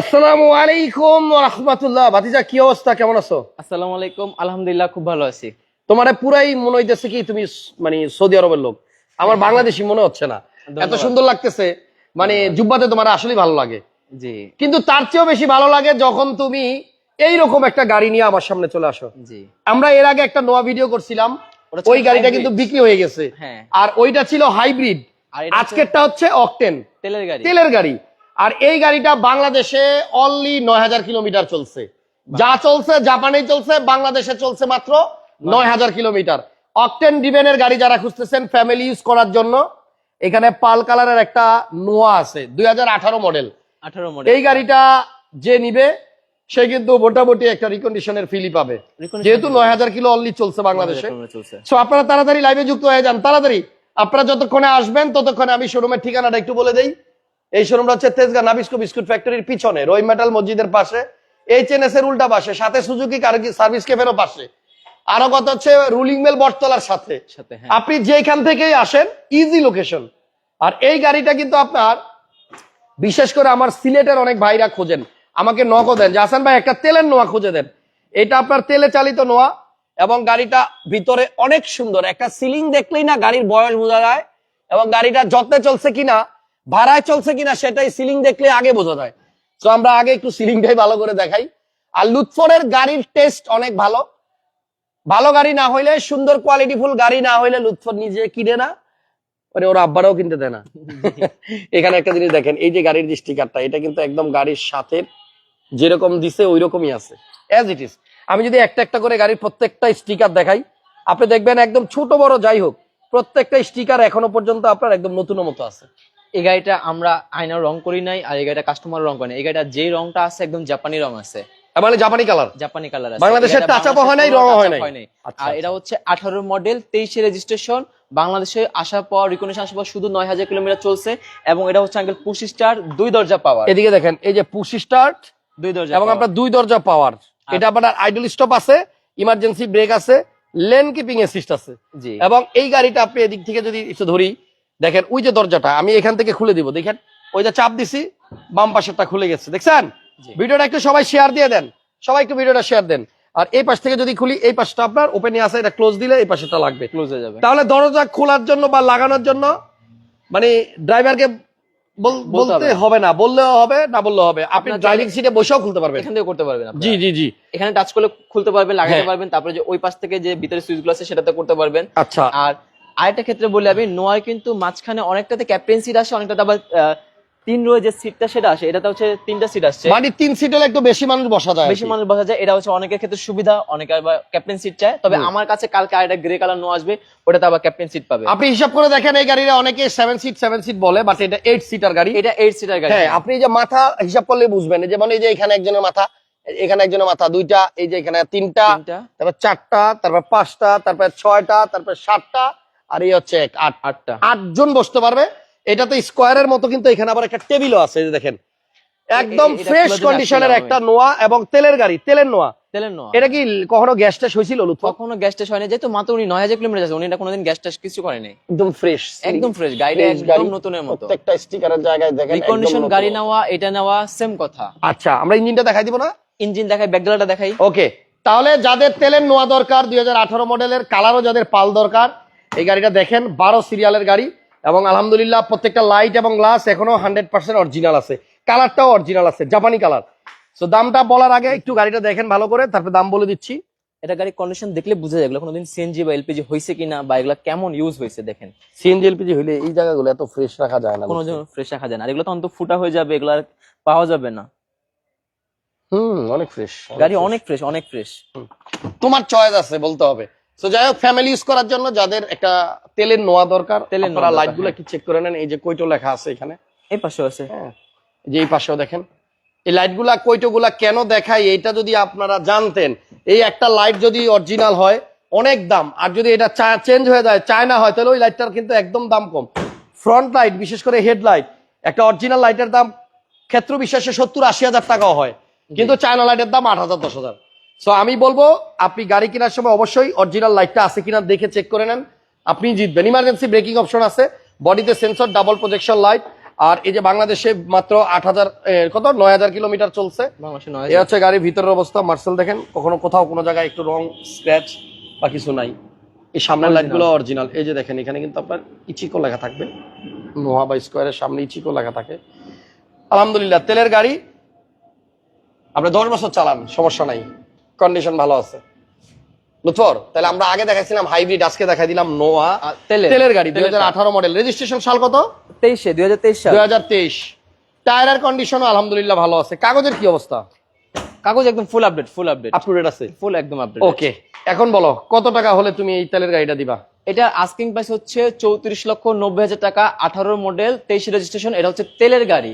আসসালামু আলাইকুম রহমতুল্লাহ। ভাতিজা কি অবস্থা? কেমন আছো? আসসালামু আলাইকুম। আলহামদুলিল্লাহ খুব ভালো আছি। তোমার পুরাই মনে হইতেছে কি তুমি মানে সৌদি আরবের লোক। আমার বাংলাদেশি মনে হচ্ছে না। এত সুন্দর লাগতেছে। মানে জুব্বাতে তোমার আসলেই ভালো লাগে। জি। কিন্তু তার চেয়েও বেশি ভালো লাগে যখন তুমি এইরকম একটা গাড়ি নিয়ে আমার সামনে চলে আসো। জি। আমরা এর আগে একটা নোয়া ভিডিও করছিলাম। ওই গাড়িটা কিন্তু বিক্রি হয়ে গেছে। হ্যাঁ। আর ওইটা ছিল হাইব্রিড আজকেরটা হচ্ছে অকটেন তেলের গাড়ি। তেলের গাড়ি। আর এই গাড়িটা বাংলাদেশে অনলি নয় হাজার কিলোমিটার চলছে। যা চলছে জাপানেই চলছে বাংলাদেশে চলছে মাত্র নয় হাজার কিলোমিটার। অকটেন ডিভেনের গাড়ি যারা খুঁজতেছেন ফ্যামিলি ইউজ করার জন্য এখানে পাল কালারের একটা নোয়া আছে দুই হাজার আঠারো মডেল আঠারো মডেল এই গাড়িটা যে নিবে সে কিন্তু মোটামুটি একটা রিকন্ডিশনের ফিলি পাবে। যেহেতু নয় হাজার কিলো অনলি চলছে বাংলাদেশে। সো আপনারা তাড়াতাড়ি লাইভে যুক্ত হয়ে যান। তাড়াতাড়ি আপনারা যতক্ষণে আসবেন ততক্ষণে আমি শোরুমের ঠিকানাটা একটু বলে দেই। এই শোরুমটা হচ্ছে তেজগা নাবিস্কো বিস্কুট ফ্যাক্টরির পিছনে রই মেটাল মসজিদের পাশে। এইচ এন এস এর উল্টা পাশে সাথে সুজুকি সার্ভিস ক্যাফেরও পাশে। আরও কত হচ্ছে রুলিং মেল বটতলার সাথে। সাথে হ্যাঁ। আপনি যেখান থেকেই আসেন ইজি লোকেশন আর এই গাড়িটা কিন্তু আপনার বিশেষ করে আমার সিলেটের অনেক ভাইরা খোঁজেন। আমাকে নকও দেন যে হাসান ভাই একটা তেলের নোয়া খুঁজে দেন। এটা আপনার তেলে চালিত নোয়া এবং গাড়িটা ভিতরে অনেক সুন্দর। একটা সিলিং দেখলেই না গাড়ির বয়স বোঝা যায় এবং গাড়িটা যত্নে চলছে কিনা ভাড়ায় চলছে কিনা সেটাই সিলিং দেখলে আগে বোঝা যায়। তো আমরা আগে একটু সিলিংটাই ভালো করে দেখাই। আর লুৎফরের গাড়ির টেস্ট অনেক ভালো। ভালো গাড়ি না হইলে সুন্দর কোয়ালিটিফুল গাড়ি না হইলে লুৎফর নিজে কিনে না। মানে ওর আব্বারাও কিনতে দেয় না। এখানে একটা জিনিস দেখেন এই যে গাড়ির যে স্টিকারটা এটা কিন্তু একদম গাড়ির সাথে যেরকম দিছে ওই রকমই আছে। অ্যাজ ইট ইজ আমি যদি একটা একটা করে গাড়ির প্রত্যেকটা স্টিকার দেখাই আপনি দেখবেন একদম ছোট বড় যাই হোক প্রত্যেকটা স্টিকার এখনও পর্যন্ত আপনার একদম নতুন মতো আছে। এই গাড়িটা আমরা আয়নার রং করি নাই আর এই গাড়িটা কাস্টমার রং করে নাই। এই গাড়িটা যে রংটা আছে একদম জাপানি রং আছে। মানে জাপানি কালার জাপানি কালার আছে। বাংলাদেশের up ও হয় নাই, কোনো হয় নাই। আচ্ছা, আর আচ্ছা। এটা হচ্ছে আঠারো মডেল তেইশে রেজিস্ট্রেশন বাংলাদেশে আসার পর রিকনেশন আসার পর শুধু নয় হাজার কিলোমিটার চলছে এবং এটা হচ্ছে আঙ্কেল পুশ স্টার দুই দরজা পাওয়ার এদিকে দেখেন এই যে পুশ স্টার্ট দুই দরজা এবং। আপনার দুই দরজা পাওয়ার এটা আপনার আইডল স্টপ আছে ইমার্জেন্সি ব্রেক আছে লেন কিপিং অ্যাসিস্ট আছে। জি। এবং এই গাড়িটা আপনি এদিক থেকে যদি একটু ধরি দেখেন ওই যে দরজাটা আমি এখান থেকে খুলে দিব। দেখেন ওই যে চাপ দিছি বাম পাশেরটা খুলে গেছে। দেখছেন? ভিডিওটা একটু সবাই শেয়ার দিয়ে দেন। সবাই একটু ভিডিওটা শেয়ার দেন। আর এই পাশ থেকে যদি খুলি এই পাশটা আপনার ওপেনে আছে এটা ক্লোজ দিলে এই পাশেটা লাগবে। ক্লোজ হয়ে যাবে। তাহলে দরজা খোলার জন্য বা লাগানোর জন্য মানে ড্রাইভারকে বলতে হবে। না বললেও হবে না বললেও হবে। আপনি ড্রাইভিং সিটে বসেও খুলতে পারবেন। এখান থেকে করতে পারবেন। জি জি জি। এখানে টাচ করলে খুলতে পারবেন লাগাতে হ্যাঁ। পারবেন তারপরে যে ওই পাশ থেকে যে ভিতরে সুইচগুলো আছে সেটাতে করতে পারবেন। আচ্ছা। আর আরেকটা ক্ষেত্রে বলে আমি নোয়ার কিন্তু মাঝখানে অনেকটাতে ক্যাপ্টেন সিট আসে অনেকটাতে আবার তিন রো যে সিটটা সেটা আসে এটাতে হচ্ছে তিনটা সিট আসছে। মানে তিন সিট একটু বেশি মানুষ বসা যায় বেশি মানুষ বসা যায় এটা হচ্ছে অনেকের ক্ষেত্রে সুবিধা অনেকে আবার ক্যাপ্টেন সিট চায়। তবে আমার কাছে কালকে আরেকটা গ্রে কালার নো আসবে ওটাতে আবার ক্যাপ্টেন সিট পাবে। আপনি হিসাব করে দেখেন এই গাড়িটা অনেকে সেভেন সিট সেভেন সিট বলে বাট এটা এইট সিটার গাড়ি। এটা এইট সিটার গাড়ি হ্যাঁ আপনি যে মাথা হিসাব করলে বুঝবেন যে মানে এই যে এখানে একজনের মাথা এখানে একজনের মাথা দুইটা এই যে এখানে তিনটা। তারপর চারটা তারপর পাঁচটা তারপর ছয়টা তারপর সাতটা আর এই হচ্ছে এক আট। আটটা। আটজন বসতে পারবে। এটাতে স্কোয়ারের মতো কিন্তু এখানে আবার একটা টেবিলও আছে যে দেখেন। একদম ফ্রেশ কন্ডিশনের একটা নোয়া এবং তেলের গাড়ি তেলের নোয়া। তেলের নোয়া। এটা কি কখনো গ্যাস হয়েছিল কখনো গ্যাস টেস্ট হয়নি যেহেতু মাত্র উনি নয় হাজার কিলোমিটার যাচ্ছে উনি এটা কোনোদিন গ্যাস টেস্ট কিছু করেনি। একদম ফ্রেশ একদম ফ্রেশ গাড়িটা একদম নতুনের মতো। প্রত্যেকটা স্টিকারের জায়গায় দেখেন রিকন্ডিশন গাড়ি নেওয়া এটা নেওয়া সেম কথা। আচ্ছা আমরা ইঞ্জিনটা দেখাই দিব না? ইঞ্জিন দেখাই দেখাই। ওকে তাহলে যাদের তেলের নোয়া দরকার দুই হাজার আঠারো মডেলের কালারও যাদের পাল দরকার এই গাড়িটা দেখেন বারো সিরিয়ালের গাড়ি এবং আলহামদুলিল্লাহ প্রত্যেকটা লাইট এবং গ্লাস এখনও হান্ড্রেড পার্সেন্ট অরিজিনাল আছে। কালারটাও অরিজিনাল আছে জাপানি কালার তো দামটা বলার আগে একটু গাড়িটা দেখেন ভালো করে তারপর দাম বলে দিচ্ছি। এটা গাড়ির কন্ডিশন দেখলে বোঝা যায় কোনোদিন সিএনজি বা এলপিজি হয়েছে কিনা বা এগুলো কেমন ইউজ হয়েছে দেখেন। সিএনজি এলপিজি হইলে এই জায়গাগুলো এত ফ্রেশ রাখা যায় না কোনো ফ্রেশ রাখা যায় না। এগুলো তো অন্ত ফুটা হয়ে যাবে এগুলো আর পাওয়া যাবে না। হুম অনেক ফ্রেশ গাড়ি অনেক ফ্রেশ অনেক ফ্রেশ তোমার চয়েস আছে বলতে হবে। তো যাই হোক ফ্যামিলি ইউজ করার জন্য যাদের একটা তেলের নোয়া দরকার তেলের নোয়া নোয়া লাইটগুলো হ্যাঁ। কি চেক করে নেন। এই যে কৈটো লেখা আছে এখানে। এই পাশে আছে। হ্যাঁ যে এই পাশেও দেখেন। এই লাইটগুলা কৈটো গুলা কেন দেখায় এইটা যদি আপনারা জানতেন এই একটা লাইট যদি অরিজিনাল হয় অনেক দাম। আর যদি এটা চেঞ্জ হয়ে যায় চায়না হয় তাহলে ওই লাইটটার কিন্তু একদম দাম কম। ফ্রন্ট লাইট বিশেষ করে হেডলাইট একটা অরিজিনাল লাইটের দাম ক্ষেত্র বিশ্বাসে সত্তর আশি হাজার টাকাও হয়। কিন্তু চায়না লাইটের দাম আট হাজার দশ হাজার। সো আমি বলব আপনি গাড়ি কেনার সময় অবশ্যই অরিজিনাল লাইটটা আছে কিনা দেখে চেক করে নেন। আপনি জিতবেন। ইমার্জেন্সি ব্রেকিং অপশন আছে। বডিতে সেন্সর ডাবল প্রজেকশন লাইট আর এই যে বাংলাদেশে মাত্র আট হাজার কত? নয় হাজার কিলোমিটার চলছে। এই হচ্ছে গাড়ির ভিতরের অবস্থা। মার্সেল দেখেন কখনো কোথাও কোনো জায়গায় একটু রং স্ক্র্যাচ বা কিছু নাই। এই সামনের লাইটগুলো অরিজিনাল এই যে দেখেন এখানে কিন্তু আপনার ইচিকো লেখা থাকবে। নোহা বা স্কোয়ারের সামনে ইচিকো লেখা থাকে। আলহামদুলিল্লাহ তেলের গাড়ি আপনি দশ বছর চালান সমস্যা নাই। কন্ডিশন ভালো আছে। লুৎফর তাহলে আমরা আগে দেখাইছিলাম হাইব্রিড আজকে দেখাই দিলাম নোয়া তেলের। তেলের গাড়ি দুই মডেল রেজিস্ট্রেশন সাল কত? তেইশে দুই হাজার তেইশ সাল। দুই হাজার তেইশ। টায়ারের কন্ডিশনও আলহামদুলিল্লাহ ভালো আছে। কাগজের কি অবস্থা? কাগজ একদম full update full update up to date আছে? ফুল একদম আপডেট ওকে এখন বলো কত টাকা হলে তুমি এই তেলের গাড়িটা দিবা? এটা আস্কিং প্রাইস হচ্ছে চৌত্রিশ লক্ষ নব্বই হাজার টাকা আঠারো মডেল তেইশে রেজিস্ট্রেশন এটা হচ্ছে তেলের গাড়ি।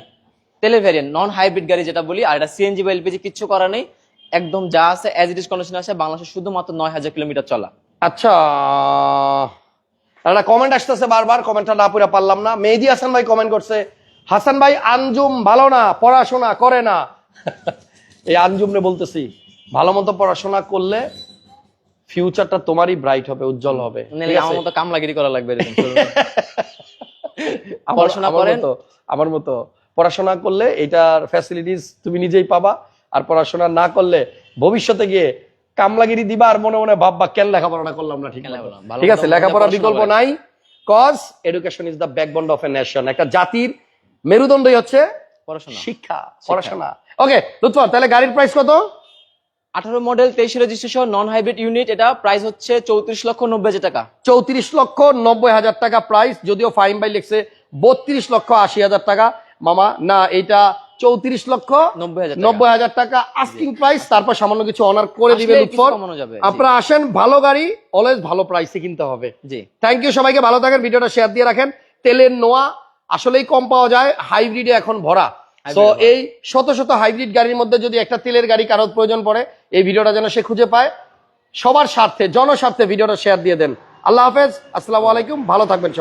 তেলের ভ্যারিয়েন্ট নন হাইব্রিড গাড়ি যেটা বলি আর এটা সিএনজি বা এলপিজি কিচ্ছু করা নেই। একদম যা আছে অ্যাজ ইট ইস কন্ডিশন আছে বাংলাদেশে শুধুমাত্র নয় হাজার কিলোমিটার চলা। আচ্ছা একটা কমেন্ট আসতেছে বারবার কমেন্টটা না পুরা পারলাম না। মেহেদি হাসান ভাই কমেন্ট করছে হাসান ভাই আঞ্জুম ভালো না পড়াশোনা করে না। এই আঞ্জুমরে বলতেছি ভালো মতো পড়াশোনা করলে ফিউচারটা তোমারই ব্রাইট হবে উজ্জ্বল হবে। আমার? মতো কামলাগিরি করা লাগবে পড়াশোনা আমার করেন। মতো আমার মতো পড়াশোনা করলে এটার ফ্যাসিলিটিস তুমি নিজেই পাবা। আর পড়াশোনা না করলে ভবিষ্যতে গিয়ে কামলাগিরি দিবা আর মনে মনে ভাববা কেন লেখাপড়াটা করলাম না ঠিক ঠিক আছে লেখাপড়া বিকল্প নাই। Cause education is the backbone of a nation একটা জাতির মেরুদণ্ডই হচ্ছে পড়াশোনা। শিক্ষা পড়াশোনা। ওকে লুৎফর তাহলে গাড়ির প্রাইস কত? আঠারো মডেল তেইশে রেজিস্ট্রেশন নন হাইব্রিড ইউনিট এটা প্রাইস হচ্ছে চৌত্রিশ লক্ষ নব্বই হাজার টাকা। চৌত্রিশ লক্ষ নব্বই হাজার টাকা প্রাইস যদিও ফাইন বাই লিখছে বত্রিশ লক্ষ আশি হাজার টাকা। মামা না এটা চৌত্রিশ লক্ষ নব্বই হাজার টাকা। আস্কিং প্রাইস তারপর সামান্য কিছু অনার করে দিবে আসলে কিছু লুৎফর কমানো যাবে, জি। আপনারা আসেন ভালো গাড়ি অলওয়েজ ভালো প্রাইসে কিনতে হবে। জি। থ্যাংক ইউ সবাইকে ভালো থাকেন ভিডিওটা শেয়ার দিয়ে রাখেন। তেলের নোয়া আসলেই কম পাওয়া যায় হাইব্রিডে এখন ভরা। তো এই শত শত হাইব্রিড গাড়ির মধ্যে যদি একটা তেলের গাড়ি কারোর প্রয়োজন পড়ে এই ভিডিওটা যেন সে খুঁজে পায়। সবার স্বার্থে জনস্বার্থে ভিডিওটা শেয়ার দিয়ে দেন। আল্লাহ হাফেজ আসসালামু আলাইকুম ভালো থাকবেন সবাই।